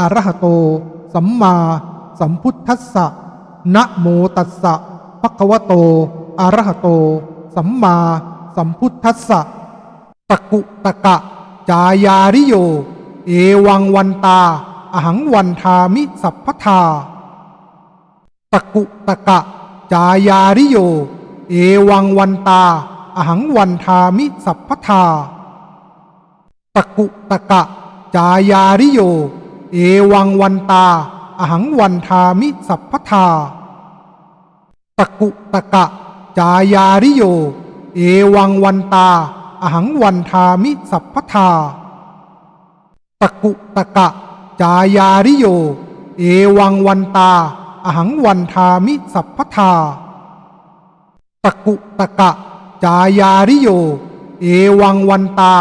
อรหโต สัมมาสัมพุทธัสสะนะโมตัสสะภะคะวะโตอรหโต สัมมาสัมพุทธัสสะตะกุตะกะ จายาริโย เอวังวันตา อหังวันทามิสัพพทาตะกุตะกะ จายาริโย เอวังวันตา อหังวันทามิสัพพทาตะกุตะกะ จายาริโย เอวังวันตา อหังวันทามิสัพพทา ตะกุตะกะ จายาริโย เอวังวันตา อหังวันทามิสัพพทา ตะกุตะกะ จายาริโย เอวังวันตา อหังวันทามิสัพพทา ตะกุตะกะ จายาริโย เอวังวันตา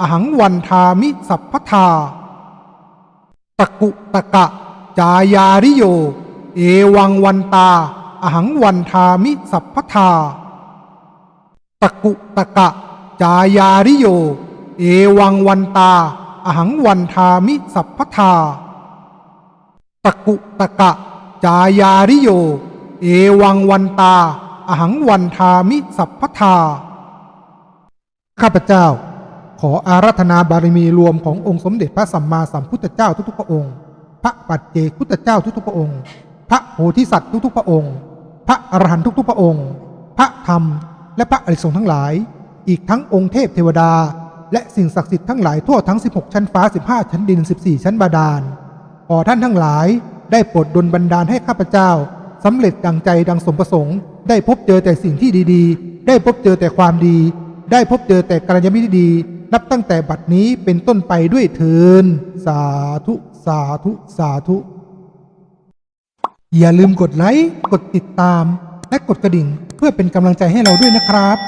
อหังวันทามิสัพพทา ตะกุตะกะ จายาริโย เอวังวันตา อหังวันทามิสัพพทา ตะกุตะกะ จายาริโย เอวังวันตา อหังวันทามิสัพพทา ตะกุตะกะ จายาริโย เอวังวันตา อหังวันทามิสัพพทา ข้าพเจ้า ขออารัธนาบารมีรวมขององค์สมเด็จพระสัมมาสัมพุทธเจ้าทุกๆพระองค์ พระปัจเจกพุทธเจ้าทุกๆพระองค์ พระโพธิสัตว์ทุกๆพระองค์ พระอรหันต์ทุกๆพระองค์ พระธรรม และพระอริยสงฆ์ทั้งหลาย อีกทั้งองค์เทพเทวดา และสิ่งศักดิ์สิทธิ์ทั้งหลายทั่วทั้ง 16 ชั้นฟ้า 15 ชั้นดิน 14 ชั้นบาดาล ขอท่านทั้งหลายได้โปรดดลบันดาลให้ข้าพเจ้าสำเร็จดังใจดังสมประสงค์ ได้พบเจอแต่สิ่งที่ดีๆ ได้พบเจอแต่ความดี ได้พบเจอแต่กัลยาณมิตรดี นับตั้งแต่บัดนี้เป็นต้นไปด้วยเทิน สาธุ สาธุ สาธุ อย่าลืมกดไลค์ กดติดตาม และกดกระดิ่ง เพื่อเป็นกำลังใจให้เราด้วยนะครับ